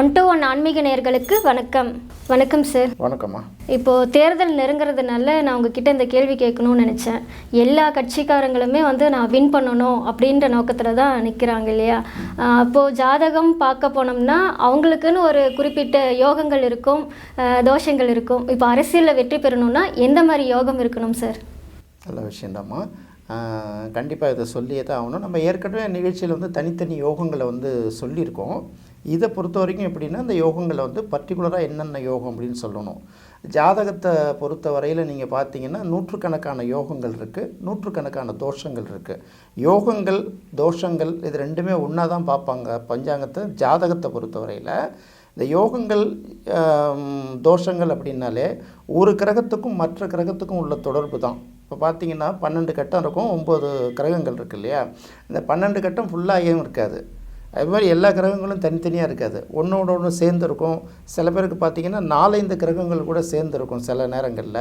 One to one ஆன்மீக நேயர்களுக்கு வணக்கம். வணக்கம் சார் வணக்கம்மா. இப்போது தேர்தல் நெருங்குறதுனால நான் உங்ககிட்ட இந்த கேள்வி கேட்கணும்னு நினச்சேன். எல்லா கட்சிக்காரங்களுமே வந்து நான் வின் பண்ணணும் அப்படின்ற நோக்கத்தில் தான் நிற்கிறாங்க இல்லையா? அப்போது ஜாதகம் பார்க்க போனோம்னா அவங்களுக்குன்னு ஒரு குறிப்பிட்ட யோகங்கள் இருக்கும் தோஷங்கள் இருக்கும். இப்போ அரசியலில் வெற்றி பெறணும்னா எந்த மாதிரி யோகம் இருக்கணும் சார் நல்ல விஷயந்தாம்மா கண்டிப்பாக இதை சொல்லியே தான் ஆகணும். நம்ம ஏற்கனவே நிகழ்ச்சியில் வந்து தனித்தனி யோகங்களை வந்து சொல்லியிருக்கோம். இதை பொறுத்த வரைக்கும் எப்படின்னா இந்த யோகங்களை வந்து பர்டிகுலராக என்னென்ன யோகம் அப்படின்னு சொல்லணும். ஜாதகத்தை பொறுத்த வரையில் நீங்கள் பார்த்தீங்கன்னா நூற்றுக்கணக்கான யோகங்கள் இருக்குது நூற்றுக்கணக்கான தோஷங்கள் இருக்குது யோகங்கள் தோஷங்கள் இது ரெண்டுமே ஒன்றா தான் பார்ப்பாங்க பஞ்சாங்கத்தை. ஜாதகத்தை பொறுத்த வரையில் இந்த யோகங்கள் தோஷங்கள் அப்படின்னாலே ஒரு கிரகத்துக்கும் மற்ற கிரகத்துக்கும் உள்ள தொடர்பு தான். இப்போ பார்த்தீங்கன்னா பன்னெண்டு கட்டம் இருக்கும் ஒம்பது கிரகங்கள் இருக்கு இல்லையா? இந்த பன்னெண்டு கட்டம் ஃபுல்லாகவும் இருக்காது. அது மாதிரி எல்லா கிரகங்களும் தனித்தனியாக இருக்காது. ஒன்றோட ஒன்று சேர்ந்து இருக்கும் சில பேருக்கு பார்த்தீங்கன்னா நாலஞ்சு கிரகங்கள் கூட சேர்ந்து இருக்கும் சில நேரங்களில்.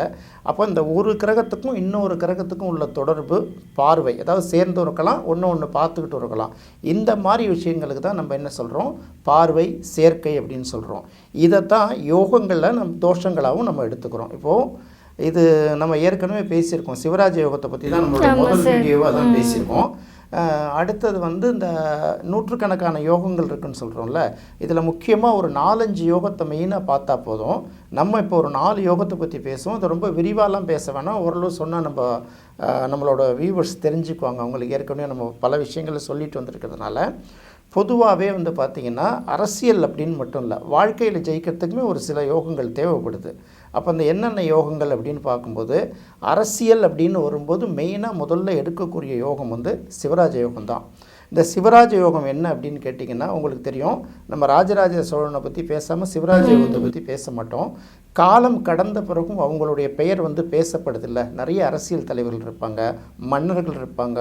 அப்போ இந்த ஒரு கிரகத்துக்கும் இன்னொரு கிரகத்துக்கும் உள்ள தொடர்பு பார்வை. அதாவது சேர்ந்து இருக்கலாம் ஒன்று ஒன்று பார்த்துக்கிட்டு இருக்கலாம். இந்த மாதிரி விஷயங்களுக்கு தான் நம்ம என்ன சொல்கிறோம் பார்வை சேர்க்கை அப்படின்னு சொல்கிறோம் இதைத்தான் யோகங்களில் நம் தோஷங்களாகவும் நம்ம எடுத்துக்கிறோம். இப்போது இது நம்ம ஏற்கனவே பேசியிருக்கோம். சிவராஜ யோகத்தை பற்றி தான் நம்மளோட முதல் வீடியோவாக தான் பேசியிருக்கோம். அடுத்தது வந்து இந்த நூற்றுக்கணக்கான யோகங்கள் இருக்குன்னு சொல்கிறோம்ல இதில் முக்கியமாக ஒரு நாலஞ்சு யோகத்தை மெயினாக பார்த்தா போதும். நம்ம இப்போ ஒரு நாலு யோகத்தை பற்றி பேசுவோம். அது ரொம்ப விரிவாலாம் பேச வேணாம். ஓரளவு சொன்னால் நம்ம நம்மளோட வியூவர்ஸ் தெரிஞ்சுக்குவாங்க. அவங்களுக்கு ஏற்கனவே நம்ம பல விஷயங்களை சொல்லிட்டு வந்திருக்கிறதுனால. பொதுவாகவே வந்து பார்த்திங்கன்னா அரசியல் அப்படின்னு மட்டும் இல்லை வாழ்க்கையில் ஜெயிக்கிறதுக்குமே ஒரு சில யோகங்கள் தேவைப்படுது. அப்போ அந்த என்னென்ன யோகங்கள் அப்படின்னு பார்க்கும்போது அரசியல் அப்படின்னு வரும்போது மெயினாக முதல்ல எடுக்கக்கூடிய யோகம் வந்து சிவராஜ யோகம் தான். இந்த சிவராஜ யோகம் என்ன அப்படின்னு கேட்டிங்கன்னா உங்களுக்கு தெரியும். நம்ம ராஜராஜ சோழனை பற்றி பேசாமல் சிவராஜ யோகத்தை பற்றி பேச மாட்டோம். காலம் கடந்த பிறகும் அவங்களுடைய பெயர் வந்து பேசப்படுதில்ல. நிறைய அரசியல் தலைவர்கள் இருப்பாங்க மன்னர்கள் இருப்பாங்க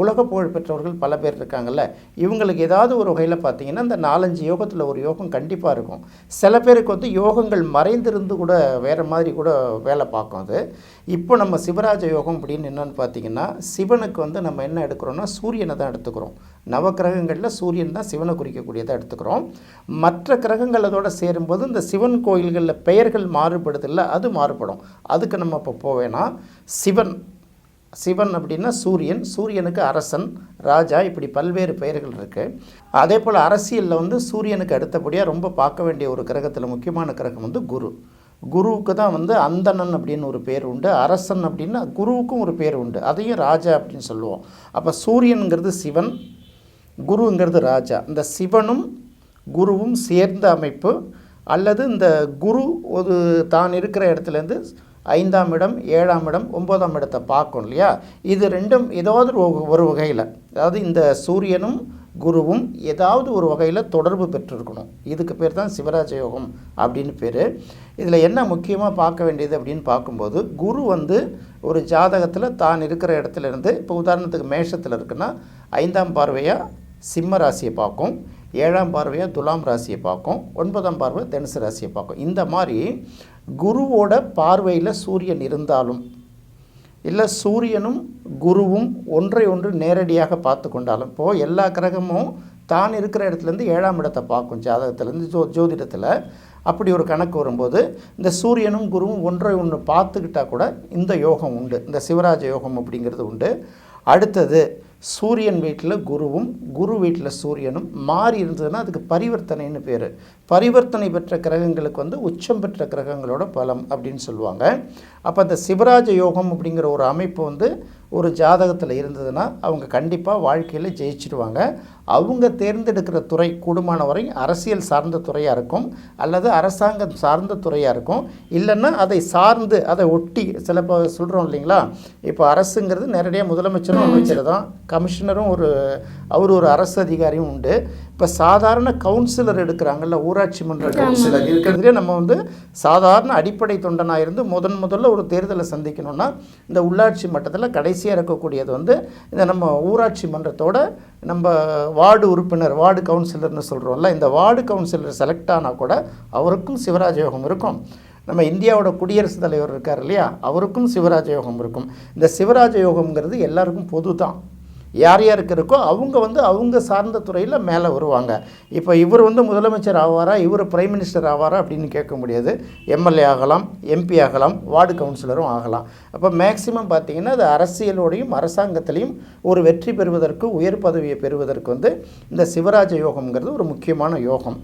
உலக புகழ் பெற்றவர்கள் பல பேர் இருக்காங்கல்ல. இவங்களுக்கு ஏதாவது ஒரு வகையில் பார்த்தீங்கன்னா இந்த நாலஞ்சு யோகத்தில் ஒரு யோகம் கண்டிப்பாக இருக்கும். சில பேருக்கு வந்து யோகங்கள் மறைந்திருந்து கூட வேறு மாதிரி கூட வேலை பார்க்கும் அது. இப்போ நம்ம சிவராஜ யோகம் அப்படின்னு என்னென்னு பார்த்தீங்கன்னா சிவனுக்கு வந்து நம்ம என்ன எடுக்கிறோம்னா சூரியனை தான் எடுத்துக்கிறோம். நவக்கிரகங்களில் சூரியன் தான் சிவனை குறிக்கக்கூடியதாக எடுத்துக்கிறோம். மற்ற கிரகங்கள் அதோட சேரும்போது இந்த சிவன் கோயில்களில் பெயர்கள் மாறுபடுதில்ல அது மாறுபடும். அதுக்கு நம்ம இப்போ போவேனா சிவன் சிவன் அப்படின்னா சூரியன் சூரியனுக்கு அரசன் ராஜா இப்படி பல்வேறு பெயர்கள் இருக்குது அதே போல் அரசியலில் வந்து சூரியனுக்கு அடுத்தபடியாக ரொம்ப பார்க்க வேண்டிய ஒரு கிரகத்தில் முக்கியமான கிரகம் வந்து குரு. குருவுக்கு தான் வந்து அந்தணன் அப்படின்னு ஒரு பேர் உண்டு அரசன் அப்படின்னா குருவுக்கும் ஒரு பேர் உண்டு. அதையும் ராஜா அப்படின்னு சொல்லுவோம். அப்போ சூரியனுங்கிறது சிவன் குருங்கிறது ராஜா. இந்த சிவனும் குருவும் சேர்ந்த அமைப்பு அல்லது இந்த குரு ஒரு தான் இருக்கிற இடத்துலேருந்து ஐந்தாம் இடம் ஏழாம் இடம் ஒம்போதாம் இடத்தை பார்க்கும் இல்லையா? இது ரெண்டும் ஏதாவது ஒரு ஒரு வகையில். அதாவது இந்த சூரியனும் குருவும் ஏதாவது ஒரு வகையில் தொடர்பு பெற்றிருக்கணும். இதுக்கு பேர் தான் சிவராஜ யோகம் அப்படின்னு பேர். இதில் என்ன முக்கியமாக பார்க்க வேண்டியது அப்படின்னு பார்க்கும்போது குரு வந்து ஒரு ஜாதகத்தில் தான் இருக்கிற இடத்துலேருந்து இப்போ உதாரணத்துக்கு மேஷத்தில் இருக்குன்னா ஐந்தாம் பார்வையாக சிம்ம ராசியை பார்க்கும். ஏழாம் பார்வையாக துலாம் ராசியை பார்க்கும். ஒன்பதாம் பார்வை தனுசு ராசியை பார்க்கும். இந்த மாதிரி குருவோட பார்வையில் சூரியன் இருந்தாலும் இல்லை சூரியனும் குருவும் ஒன்றை ஒன்று நேரடியாக பார்த்து கொண்டாலும் இப்போது எல்லா கிரகமும் தான் இருக்கிற இடத்துலேருந்து ஏழாம் இடத்தை பார்க்கும் ஜாதகத்துலேருந்து ஜோ ஜோதிடத்தில். அப்படி ஒரு கணக்கு வரும்போது இந்த சூரியனும் குருவும் ஒன்றை ஒன்று பார்த்துக்கிட்டா கூட இந்த யோகம் உண்டு. இந்த சிவராஜ யோகம் அப்படிங்கிறது உண்டு. அடுத்தது சூரியன் வீட்டில் குருவும் குரு வீட்டில் சூரியனும் மாறி இருந்ததுன்னா அதுக்கு பரிவர்த்தனைன்னு பேர். பரிவர்த்தனை பெற்ற கிரகங்களுக்கு வந்து உச்சம் பெற்ற கிரகங்களோட பலம் அப்படின்னு சொல்லுவாங்க. அப்போ அந்த சிவராஜ யோகம் அப்படிங்கிற ஒரு அமைப்பு வந்து ஒரு ஜாதகத்தில் இருந்ததுன்னா அவங்க கண்டிப்பாக வாழ்க்கையில் ஜெயிச்சிடுவாங்க அவங்க தேர்ந்தெடுக்கிற துறை கூடுமான வரை அரசியல் சார்ந்த துறையாக இருக்கும். அல்லது அரசாங்கம் சார்ந்த துறையாக இருக்கும். இல்லைன்னா அதை சார்ந்து அதை ஒட்டி சில இப்போ சொல்கிறோம் இல்லைங்களா? இப்போ அரசுங்கிறது நேரடியாக முதலமைச்சரும் அமைச்சர் தான் கமிஷனரும் ஒரு அவர் ஒரு அரசு அதிகாரியும் உண்டு. இப்போ சாதாரண கவுன்சிலர் எடுக்கிறாங்கல்ல ஊராட்சி மன்ற கவுன்சிலர் இருக்கிறதுலே நம்ம வந்து சாதாரண அடிப்படை தொண்டனாக இருந்து முதன் முதல்ல ஒரு தேர்தலை சந்திக்கணும்னா இந்த உள்ளாட்சி மட்டத்தில் கடைசியாக இருக்கக்கூடியது வந்து இந்த நம்ம ஊராட்சி மன்றத்தோட நம்ம வார்டு உறுப்பினர் வார்டு கவுன்சிலர்னு சொல்கிறோம்ல இந்த வார்டு கவுன்சிலர் செலக்ட் ஆனால் கூட அவருக்கும் சிவராஜ யோகம் இருக்கும். நம்ம இந்தியாவோட குடியரசுத் தலைவர் இருக்கார் இல்லையா அவருக்கும் சிவராஜ யோகம் இருக்கும். இந்த சிவராஜ யோகம்ங்கிறது எல்லாருக்கும் பொது தான் யார் யாருக்கு இருக்கோ அவங்க வந்து அவங்க சார்ந்த துறையில் மேலே வருவாங்க. இப்போ இவர் வந்து முதலமைச்சர் ஆவாரா? இவர் பிரைம் மினிஸ்டர் ஆவாரா? அப்படின்னு கேட்க முடியாது. எம்எல்ஏ ஆகலாம் எம்பி ஆகலாம் வார்டு கவுன்சிலரும் ஆகலாம். அப்போ மேக்சிமம் பார்த்தீங்கன்னா அது அரசியலோடையும் அரசாங்கத்திலையும் ஒரு வெற்றி பெறுவதற்கு உயர் பதவியை பெறுவதற்கு வந்து இந்த சிவராஜ யோகம்ங்கிறது ஒரு முக்கியமான யோகம்.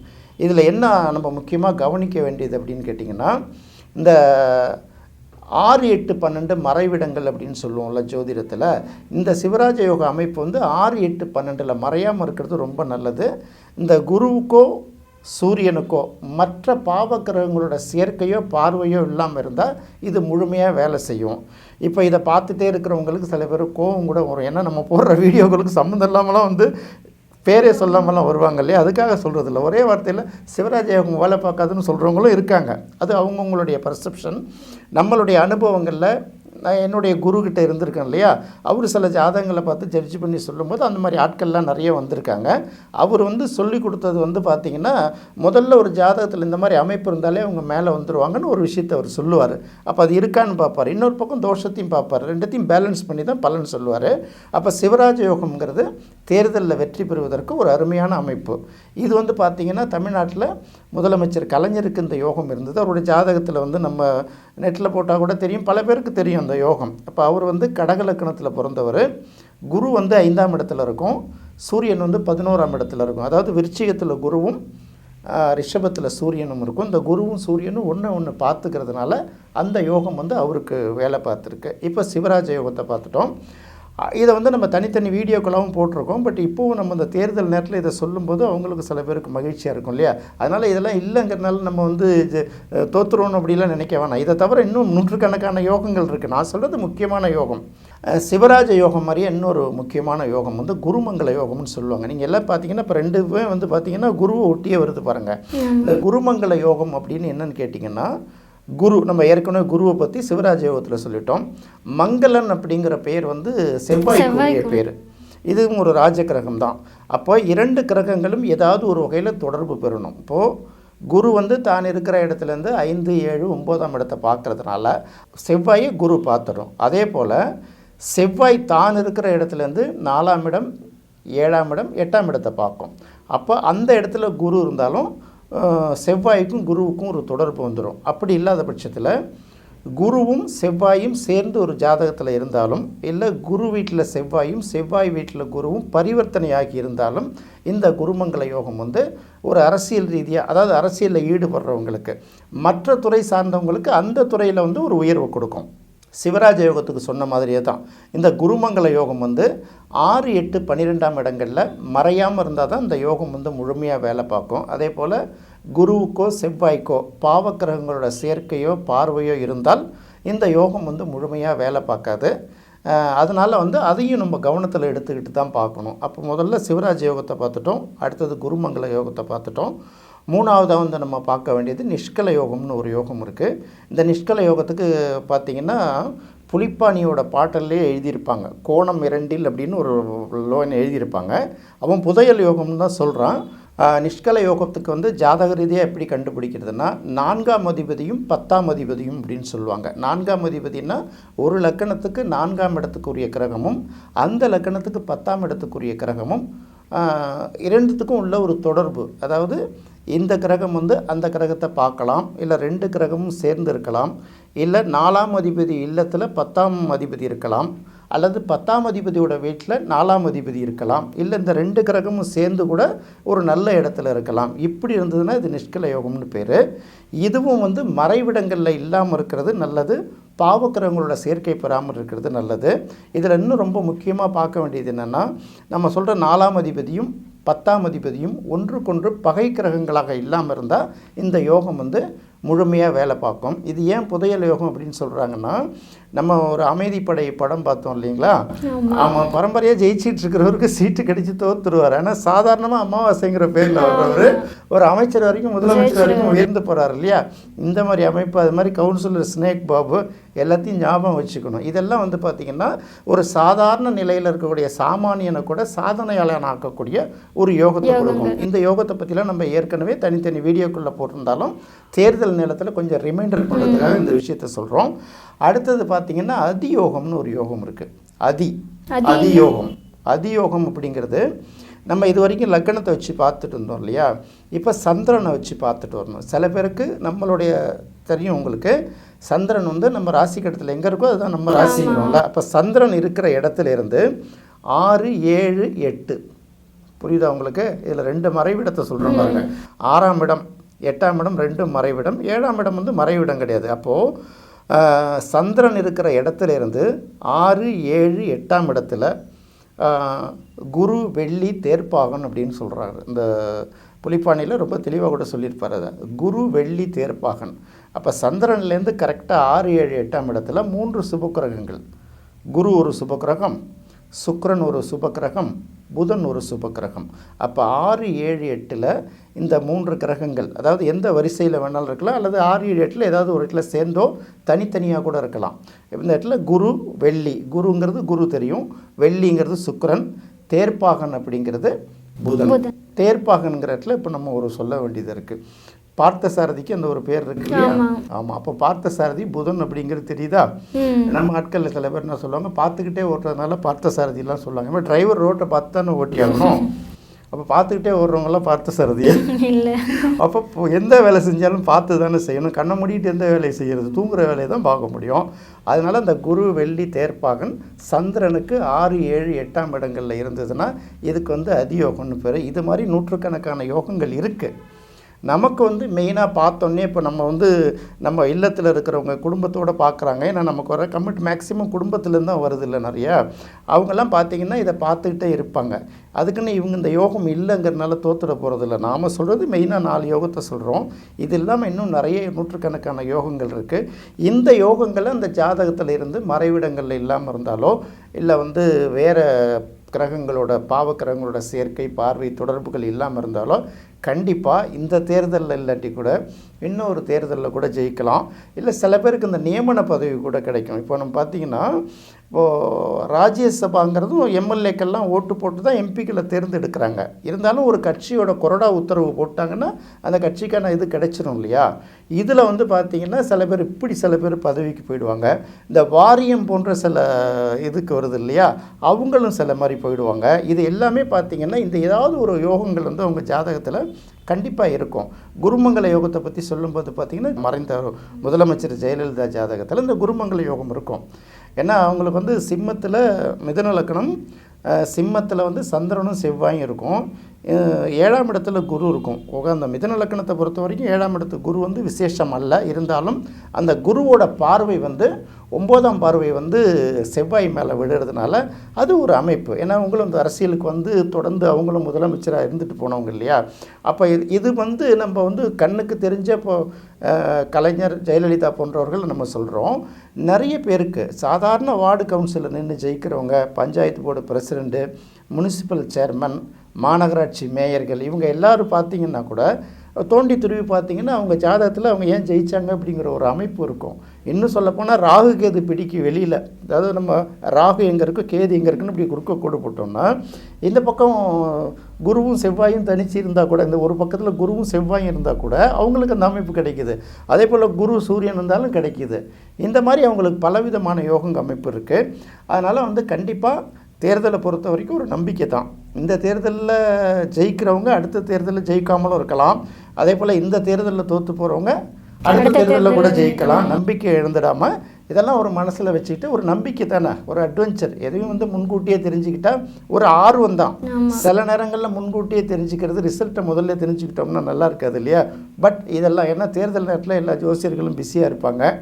இதில் என்ன நம்ம முக்கியமாக கவனிக்க வேண்டியது அப்படின்னு கேட்டிங்கன்னா இந்த ஆறு எட்டு பன்னெண்டு மறைவிடங்கள் அப்படின்னு சொல்லுவோம்ல ஜோதிடத்தில். இந்த சிவராஜ யோக அமைப்பு வந்து ஆறு எட்டு பன்னெண்டில் மறையாமல் இருக்கிறது ரொம்ப நல்லது. இந்த குருவுக்கோ சூரியனுக்கோ மற்ற பாவக்கிரகங்களோட சேர்க்கையோ பார்வையோ இல்லாமல் இருந்தால் இது முழுமையாக வேலை செய்யும். இப்போ இதை பார்த்துட்டே இருக்கிறவங்களுக்கு சில பேர் கோவம் கூட வரும். ஏன்னா நம்ம போடுற வீடியோக்களுக்கு சம்மந்தம் இல்லாமலாம் வந்து பேரே சொல்லாமலாம் வருவாங்க இல்லையா அதுக்காக சொல்கிறது இல்லை ஒரே வார்த்தையில் சிவராஜை அவங்க வேலை பார்க்காதுன்னு சொல்கிறவங்களும் இருக்காங்க. அது அவங்கவுங்களுடைய பர்செப்ஷன் நம்மளுடைய அனுபவங்களில் நான் என்னுடைய குருக்கிட்ட இருந்திருக்கேன் இல்லையா? அவர் சில ஜாதகங்களை பார்த்து ஜட்ஜ் பண்ணி சொல்லும்போது அந்த மாதிரி ஆட்கள்லாம் நிறைய வந்திருக்காங்க. அவர் வந்து சொல்லி கொடுத்தது வந்து பார்த்திங்கன்னா முதல்ல ஒரு ஜாதகத்தில் இந்த மாதிரி அமைப்பு இருந்தாலே அவங்க மேலே வந்துடுவாங்கன்னு ஒரு விஷயத்தை அவர் சொல்லுவார். அப்போ அது இருக்கான்னு பார்ப்பார். இன்னொரு பக்கம் தோஷத்தையும் பார்ப்பார். ரெண்டுத்தையும் பேலன்ஸ் பண்ணி தான் பலன் சொல்லுவார். அப்போ சிவராஜ யோகம்ங்கிறது தேர்தலில் வெற்றி பெறுவதற்கு ஒரு அருமையான அமைப்பு. இது வந்து பார்த்திங்கன்னா தமிழ்நாட்டில் முதலமைச்சர் கலைஞருக்கு இந்த யோகம் இருந்தது. அவருடைய ஜாதகத்தில் வந்து நம்ம நெட்டில் போட்டால் கூட தெரியும். பல பேருக்கு தெரியும் அந்த யோகம். அப்போ அவர் வந்து கடகலக்கணத்தில் பிறந்தவர். குரு வந்து ஐந்தாம் இடத்துல இருக்கும். சூரியன் வந்து பதினோராம் இடத்துல இருக்கும். அதாவது விருச்சிகத்தில் குருவும் ரிஷபத்தில் சூரியனும் இருக்கும். இந்த குருவும் சூரியனும் ஒன்று ஒன்று பார்த்துக்கிறதுனால அந்த யோகம் வந்து அவருக்கு வேலை பார்த்துருக்கு. இப்போ சிவராஜ யோகத்தை பார்த்துட்டோம். இதை வந்து நம்ம தனித்தனி வீடியோக்களாகவும் போட்டிருக்கோம். பட் இப்போவும் நம்ம இந்த தேர்தல் நேரத்தில் இதை சொல்லும்போது அவங்களுக்கு சில பேருக்கு மகிழ்ச்சியாக இருக்கும் இல்லையா? அதனால் இதெல்லாம் இல்லைங்கிறனால நம்ம வந்து இது தோத்துருவோம் அப்படிலாம் நினைக்க வேணாம். இதை தவிர இன்னும் நூற்றுக்கணக்கான யோகங்கள் இருக்குது நான் சொல்கிறது முக்கியமான யோகம். சிவராஜ யோகம் மாதிரியே இன்னொரு முக்கியமான யோகம் வந்து குருமங்கல யோகம்னு சொல்லுவாங்க. நீங்கள் எல்லாம் பார்த்தீங்கன்னா இப்போ ரெண்டுமே வந்து பார்த்தீங்கன்னா குருவை ஒட்டியே வருது பாருங்கள் இந்த குருமங்கல யோகம் அப்படின்னு என்னன்னு கேட்டிங்கன்னா குரு நம்ம ஏற்கனவே குருவை பற்றி சிவராஜ யோகத்தில் சொல்லிட்டோம். மங்களன் அப்படிங்கிற பெயர் வந்து செவ்வாய்க்குரிய பேர் இதுவும் ஒரு ராஜ கிரகம் தான் அப்போ இரண்டு கிரகங்களும் ஏதாவது ஒரு வகையில் தொடர்பு பெறணும். இப்போது குரு வந்து தான் இருக்கிற இடத்துலேருந்து ஐந்து ஏழு ஒம்போதாம் இடத்தை பார்க்கறதுனால செவ்வாயை குரு பார்த்துடும் அதே போல் செவ்வாய் தான் இருக்கிற இடத்துலேருந்து நாலாம் இடம் ஏழாம் இடம் எட்டாம் இடத்தை பார்க்கும். அப்போ அந்த இடத்துல குரு இருந்தாலும் செவ்வாய்க்கும் குருவுக்கும் ஒரு தொடர்பு வந்துடும் அப்படி இல்லாத பட்சத்தில் குருவும் செவ்வாயும் சேர்ந்து ஒரு ஜாதகத்தில் இருந்தாலும் இல்லை குரு வீட்டில் செவ்வாயும் செவ்வாய் வீட்டில் குருவும் பரிவர்த்தனையாகி இருந்தாலும் இந்த குருமங்கல யோகம் வந்து ஒரு அரசியல் ரீதியாக அதாவது அரசியலில் ஈடுபடுறவங்களுக்கு மற்ற துறை சார்ந்தவங்களுக்கு அந்த துறையில் வந்து ஒரு உயர்வு கொடுக்கும். சிவராஜ யோகத்துக்கு சொன்ன மாதிரியே தான். இந்த குருமங்கல யோகம் வந்து ஆறு எட்டு பன்னிரெண்டாம் இடங்களில் மறையாமல் இருந்தால் தான் இந்த யோகம் வந்து முழுமையாக வேலை பார்க்கும். அதே போல் குருவுக்கோ செவ்வாய்க்கோ பாவக்கிரகங்களோட சேர்க்கையோ பார்வையோ இருந்தால் இந்த யோகம் வந்து முழுமையாக வேலை பார்க்காது. அதனால் வந்து அதையும் நம்ம கவனத்தில் எடுத்துக்கிட்டு தான் பார்க்கணும். அப்போ முதல்ல சிவராஜ் யோகத்தை பார்த்துட்டோம். அடுத்தது குருமங்கல யோகத்தை பார்த்துட்டோம். மூணாவதாக வந்து நம்ம பார்க்க வேண்டியது நிஷ்கல யோகம்னு ஒரு யோகம் இருக்குது இந்த நிஷ்கல யோகத்துக்கு பார்த்திங்கன்னா புலிப்பாணியோட பாட்டல்லே எழுதியிருப்பாங்க. கோணம் இரண்டில் அப்படின்னு ஒரு லோன் எழுதியிருப்பாங்க. அவன் புதையல் யோகம்னு தான் சொல்கிறான் நிஷ்கல யோகத்துக்கு வந்து ஜாதக ரீதியாக எப்படி கண்டுபிடிக்கிறதுனா நான்காம் அதிபதியும் பத்தாம் அதிபதியும் அப்படின்னு சொல்லுவாங்க. நான்காம் அதிபதினா ஒரு லக்கணத்துக்கு நான்காம் இடத்துக்குரிய கிரகமும் அந்த லக்கணத்துக்கு பத்தாம் இடத்துக்குரிய கிரகமும் இரண்டுத்துக்கும் உள்ள ஒரு தொடர்பு. அதாவது இந்த கிரகம் வந்து அந்த கிரகத்தை பார்க்கலாம் இல்லை ரெண்டு கிரகமும் சேர்ந்து இருக்கலாம் இல்லை நாலாம் அதிபதி இல்லத்தில் பத்தாம் அதிபதி இருக்கலாம் அல்லது பத்தாம் அதிபதியோட வீட்டில் நாலாம் அதிபதி இருக்கலாம் இல்லை இந்த ரெண்டு கிரகமும் சேர்ந்து கூட ஒரு நல்ல இடத்துல இருக்கலாம். இப்படி இருந்ததுன்னா இது நிஷ்கல யோகம்னு பேர். இதுவும் வந்து மறைவிடங்களில் இல்லாமல் இருக்கிறது நல்லது பாவக்கிரகங்களோட சேர்க்கை பெறாமல் இருக்கிறது நல்லது. இதில் இன்னும் ரொம்ப முக்கியமாக பார்க்க வேண்டியது என்னென்னா நம்ம சொல்கிற நாலாம் அதிபதியும் பத்தாம் அதிபதியும் ஒன்றுக்கொன்று பகை கிரகங்களாக இல்லாமல் இருந்தால் இந்த யோகம் வந்து முழுமையாக வேலை பார்க்கும். இது ஏன் புதையல் யோகம் அப்படின்னு சொல்கிறாங்கன்னா நம்ம ஒரு அமைதிப்படை படம் பார்த்தோம் இல்லைங்களா? ஆமாம் பரம்பரையாக ஜெயிச்சிட்டு இருக்கிறவருக்கு சீட்டு கிடைச்சி தோத்துருவார். ஆனால் சாதாரணமாக அமாவாசைங்கிற பேரில் வர்றவர் ஒரு அமைச்சர் வரைக்கும் முதலமைச்சர் வரைக்கும் உயர்ந்து போகிறார் இல்லையா? இந்த மாதிரி அமைப்பு அது மாதிரி கவுன்சிலர் ஸ்னேக் பாபு எல்லாத்தையும் ஞாபகம் வச்சுக்கணும். இதெல்லாம் வந்து பார்த்திங்கன்னா ஒரு சாதாரண நிலையில் இருக்கக்கூடிய சாமானியனை கூட சாதனையாளன் ஆக்கக்கூடிய ஒரு யோகத்தை கொடுக்கும். இந்த யோகத்தை பற்றிலாம் நம்ம ஏற்கனவே தனித்தனி வீடியோக்குள்ளே போட்டிருந்தாலும் தேர்தல் நேரத்தில் கொஞ்சம் ரிமைண்டர் பண்ணுறதுக்காக இந்த விஷயத்த சொல்கிறோம் அடுத்தது பார்த்திங்கன்னா அதியோகம்னு ஒரு யோகம் இருக்குது அதி. அதியோகம். அதியோகம் அப்படிங்கிறது நம்ம இது வரைக்கும் லக்கணத்தை வச்சு பார்த்துட்டு இருந்தோம் இல்லையா? இப்போ சந்திரனை வச்சு பார்த்துட்டு வரணும். சில பேருக்கு நம்மளுடைய தெரியும் உங்களுக்கு. சந்திரன் வந்து நம்ம ராசி கட்டத்தில் எங்கே இருக்கோ அதுதான் நம்ம ராசிங்கிறோம்ல அப்போ சந்திரன் இருக்கிற இடத்துல இருந்து ஆறு ஏழு எட்டு. புரியுதா உங்களுக்கு? இதில் ரெண்டு மறைவிடத்தை சொல்கிறோம் பாருங்க. ஆறாம் இடம். எட்டாம் இடம் ரெண்டும் மறைவிடம். ஏழாம் இடம் வந்து மறைவிடம் கிடையாது. அப்போது சந்திரன் இருக்கிற இடத்துல இருந்து ஆறு ஏழு எட்டாம் இடத்துல குரு வெள்ளி தேர்ப்பாகன் அப்படின்னு சொல்கிறாரு இந்த புலிப்பாணியில் ரொம்ப தெளிவாக கூட சொல்லியிருப்பார் அதை. குரு வெள்ளி தேர்ப்பாகன். அப்போ சந்திரன்லேருந்து கரெக்டாக ஆறு ஏழு எட்டாம் இடத்துல மூன்று சுபக்கிரகங்கள் குரு ஒரு சுபக்கிரகம் சுக்ரன் ஒரு சுபக்கிரகம் புதன் ஒரு சுபக்கிரகம் அப்போ ஆறு ஏழு எட்டில் இந்த மூன்று கிரகங்கள் அதாவது எந்த வரிசையில் வேணாலும் இருக்கலாம் அல்லது ஆறு ஏழு எட்டில் ஏதாவது ஒரு இடத்துல சேர்ந்தோ தனித்தனியாக கூட இருக்கலாம். இந்த இடத்துல குரு வெள்ளி குருங்கிறது குரு தெரியும். வெள்ளிங்கிறது சுக்கிரன் தேர்ப்பாகன் அப்படிங்கிறது புதன். புதன். தேர்ப்பாகன்கிற இடத்துல இப்போ நம்ம ஒரு சொல்ல வேண்டியது இருக்குது பார்த்த சாரதிக்கு அந்த ஒரு பேர் இருக்கு இல்லையா? ஆமா. ஆமாம் அப்போ பார்த்த சாரதி புதன் அப்படிங்கிறது தெரியுதா? நம்ம ஆட்களில் சில பேர் என்ன சொல்லுவாங்க? பார்த்துக்கிட்டே ஓட்டுறதுனால பார்த்த சாரதிலாம் சொல்லுவாங்க இப்போ டிரைவர் ரோட்டை பார்த்து தானே ஓட்டி ஆகணும். அப்போ பார்த்துக்கிட்டே ஓடுறவங்களாம் பார்த்த சாரதி இல்லை. அப்போ எந்த வேலை செஞ்சாலும் பார்த்து தானே செய்யணும். கண்ணை மூடிட்டு எந்த வேலையை செய்கிறது தூங்குற வேலையை தான் பார்க்க முடியும். அதனால் அந்த குரு வெள்ளி தேர்ப்பாகன் சந்திரனுக்கு ஆறு ஏழு எட்டாம் இடங்களில் இருந்ததுன்னா இதுக்கு வந்து அதியோகம்னு பேர். இது மாதிரி நூற்றுக்கணக்கான யோகங்கள் இருக்குது நமக்கு வந்து மெயினாக பார்த்தோன்னே இப்போ நம்ம வந்து நம்ம இல்லத்தில் இருக்கிறவங்க குடும்பத்தோடு பார்க்குறாங்க ஏன்னா நமக்கு வர கமிட் மேக்ஸிமம் குடும்பத்துலேருந்து தான் வருது இல்லை நிறையா. அவங்கெல்லாம் பார்த்தீங்கன்னா இதை பார்த்துக்கிட்டே இருப்பாங்க. அதுக்குன்னு இவங்க இந்த யோகம் இல்லைங்கிறனால தோத்துட போகிறதில்ல நாம் சொல்கிறது மெயினாக நாலு யோகத்தை சொல்கிறோம் இது இல்லாமல் இன்னும் நிறைய நூற்றுக்கணக்கான யோகங்கள் இருக்குது இந்த யோகங்களை அந்த ஜாதகத்தில் இருந்து மறைவிடங்களில் இல்லாமல் இருந்தாலோ இல்லை வந்து வேறு கிரகங்களோட பாவ கிரகங்களோட சேர்க்கை பார்வை தொடர்புகள் இல்லாமல் இருந்தாலோ கண்டிப்பாக இந்த தேர்தலில் இல்லாட்டி கூட இன்னொரு தேர்தலில் கூட ஜெயிக்கலாம். இல்லை சில பேருக்கு இந்த நியமன பதவி கூட கிடைக்கும். இப்போ நம்ம பார்த்தீங்கன்னா இப்போது ராஜ்யசபாங்கிறதும் எம்எல்ஏக்கெல்லாம் ஓட்டு போட்டு தான் எம்பிக்களை தேர்ந்தெடுக்கிறாங்க. இருந்தாலும் ஒரு கட்சியோட கொறடா உத்தரவு போட்டாங்கன்னா அந்த கட்சிக்கான இது கிடைச்சிடும் இல்லையா? இதில் வந்து பார்த்தீங்கன்னா சில பேர் இப்படி சில பேர் பதவிக்கு போயிடுவாங்க. இந்த வாரியம் போன்ற சில இதுக்கு வருது இல்லையா? அவங்களும் சில மாதிரி போயிடுவாங்க. இது எல்லாமே பார்த்திங்கன்னா இந்த ஏதாவது ஒரு யோகங்கள் வந்து அவங்க ஜாதகத்தில் கண்டிப்பாக இருக்கும். குருமங்கல யோகத்தை பற்றி சொல்லும்போது பார்த்திங்கன்னா மறைந்த முதலமைச்சர் ஜெயலலிதா ஜாதகத்தில் இந்த குருமங்கல யோகம் இருக்கும். ஏன்னா அவங்களுக்கு வந்து சிம்மத்தில் மிதன லக்கணம் சிம்மத்தில் வந்து சந்திரனும் செவ்வாயும் இருக்கும். ஏழாம் இடத்துல குரு இருக்கும். ஓக அந்த மிதன லக்கணத்தை பொறுத்த வரைக்கும் ஏழாம் இடத்து குரு வந்து விசேஷம் அல்ல. இருந்தாலும் அந்த குருவோட பார்வை வந்து ஒம்போதாம் பார்வை வந்து செவ்வாய் மேலே விழுறதுனால அது ஒரு அமைப்பு. ஏன்னா அவங்களும் இந்த அரசியலுக்கு வந்து தொடர்ந்து அவங்களும் முதலமைச்சராக இருந்துட்டு போனவங்க இல்லையா? அப்போ இது இது வந்து நம்ம வந்து கண்ணுக்கு தெரிஞ்ச இப்போ கலைஞர் ஜெயலலிதா போன்றவர்கள் நம்ம சொல்கிறோம் நிறைய பேருக்கு சாதாரண வார்டு கவுன்சிலில் நின்று ஜெயிக்கிறவங்க panchayat board president municipal chairman மாநகராட்சி மேயர்கள் இவங்க எல்லாரும் பார்த்தீங்கன்னா கூட தோண்டி துருவி பார்த்தீங்கன்னா அவங்க ஜாதகத்தில் அவங்க ஏன் ஜெயிச்சாங்க அப்படிங்கிற ஒரு அமைப்பு இருக்கும். இன்னும் சொல்லப்போனால் ராகு கேது பிடிக்கு வெளியில். அதாவது நம்ம ராகு எங்கே இருக்குது கேது எங்கே இருக்குன்னு இப்படி குறுக்க கோடு போட்டோம்னா இந்த பக்கம் குருவும் செவ்வாயும் தனிச்சு இருந்தால் கூட இந்த ஒரு பக்கத்தில் குருவும் செவ்வாயும் இருந்தால் கூட அவங்களுக்கு அந்த அமைப்பு கிடைக்குது. அதே போல் குரு சூரியன் இருந்தாலும் கிடைக்குது. இந்த மாதிரி அவங்களுக்கு பலவிதமான யோகங்க அமைப்பு இருக்குது அதனால் வந்து கண்டிப்பாக தேர்தலை பொறுத்த வரைக்கும் ஒரு நம்பிக்கை தான். இந்த தேர்தலில் ஜெயிக்கிறவங்க அடுத்த தேர்தலில் ஜெயிக்காமலும் இருக்கலாம். அதே போல் இந்த தேர்தலில் தோற்று போகிறவங்க அடுத்த தேர்தலில் கூட ஜெயிக்கலாம். நம்பிக்கை இழந்துடாமல் இதெல்லாம் ஒரு மனசில் வச்சுக்கிட்டு ஒரு நம்பிக்கை தானே ஒரு அட்வென்ச்சர் எதையும் வந்து முன்கூட்டியே தெரிஞ்சுக்கிட்டா ஒரு ஆர்வம் தான். சில நேரங்களில் முன்கூட்டியே தெரிஞ்சுக்கிறது ரிசல்ட்டை முதல்ல தெரிஞ்சுக்கிட்டோம்னா நல்லா இருக்காது இல்லையா? பட் இதெல்லாம் ஏன்னா தேர்தல் நேரத்தில் எல்லா ஜோசியர்களும் பிஸியாக இருப்பாங்க.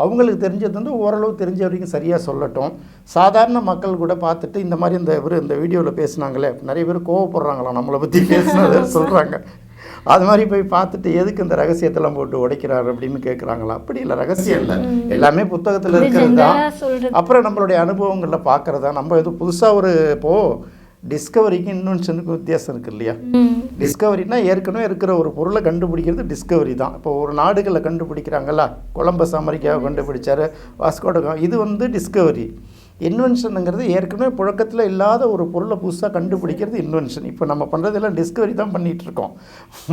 அவங்களுக்கு தெரிஞ்சது வந்து ஓரளவு தெரிஞ்ச வரைக்கும் சரியாக சொல்லட்டும். சாதாரண மக்கள் கூட பார்த்துட்டு இந்த மாதிரி இந்த இவர் இந்த வீடியோவில் பேசுனாங்களே நிறைய பேர் கோவப்படுறாங்களாம் நம்மளை பற்றி பேசுனது சொல்கிறாங்க அது மாதிரி போய் பார்த்துட்டு எதுக்கு இந்த ரகசியத்தெல்லாம் போட்டு உடைக்கிறாரு அப்படின்னு கேட்குறாங்களா அப்படி இல்லை ரகசியம் இல்லை. எல்லாமே புத்தகத்தில் இருக்கிறது தான். அப்புறம் நம்மளுடைய அனுபவங்களில் பார்க்குறதா? நம்ம எதுவும் புதுசாக ஒரு இப்போது டிஸ்கவரிக்கும் இன்வென்ஷனுக்கும் வித்தியாசம் இருக்கு இல்லையா? டிஸ்கவரினா ஏற்கனவே இருக்கிற ஒரு பொருளை கண்டுபிடிக்கிறது டிஸ்கவரி தான். இப்போ ஒரு நாடுகளை கண்டுபிடிக்கிறாங்கல்ல கொலம்பஸ் அமெரிக்காவை கண்டுபிடிச்சாரு வாஸ்கோடகா இது வந்து டிஸ்கவரி இன்வென்ஷனுங்கிறது ஏற்கனவே புழக்கத்தில் இல்லாத ஒரு பொருளை புதுசாக கண்டுபிடிக்கிறது இன்வென்ஷன் இப்போ நம்ம பண்ணுறதெல்லாம் டிஸ்கவரி தான் பண்ணிகிட்டு இருக்கோம்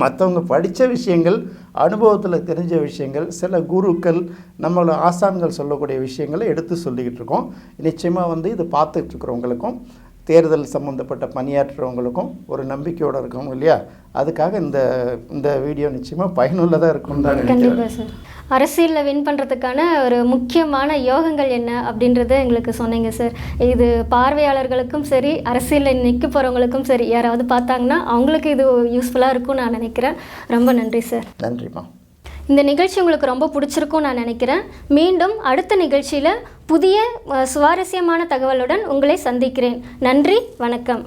மற்றவங்க படித்த விஷயங்கள் அனுபவத்தில் தெரிஞ்ச விஷயங்கள் சில குருக்கள் நம்மளோட ஆசான்கள் சொல்லக்கூடிய விஷயங்களை எடுத்து சொல்லிக்கிட்டு இருக்கோம் நிச்சயமாக வந்து இது பார்த்துட்டு இருக்கிறவங்களுக்கும் தேர்தல் சம்மந்தப்பட்ட பணியாற்றுறவங்களுக்கும் ஒரு நம்பிக்கையோடு இருக்கணும் இல்லையா? அதுக்காக இந்த இந்த வீடியோ நிச்சயமாக பயனுள்ளதாக இருக்கும்னு தான் கண்டிப்பாக சார். அரசியலில் வின் பண்ணுறதுக்கான ஒரு முக்கியமான யோகங்கள் என்ன அப்படின்றத எங்களுக்கு சொன்னீங்க சார். இது பார்வையாளர்களுக்கும் சரி அரசியலில் நிற்க போகிறவங்களுக்கும் சரி யாராவது பார்த்தாங்கன்னா அவங்களுக்கு இது யூஸ்ஃபுல்லாக இருக்கும்னு நான் நினைக்கிறேன். ரொம்ப நன்றி சார். நன்றிம்மா. இந்த நிகழ்ச்சி உங்களுக்கு ரொம்ப பிடிச்சிருக்கும் நான் நினைக்கிறேன். மீண்டும் அடுத்த நிகழ்ச்சியில் புதிய சுவாரஸ்யமான தகவலுடன் உங்களை சந்திக்கிறேன். நன்றி வணக்கம்.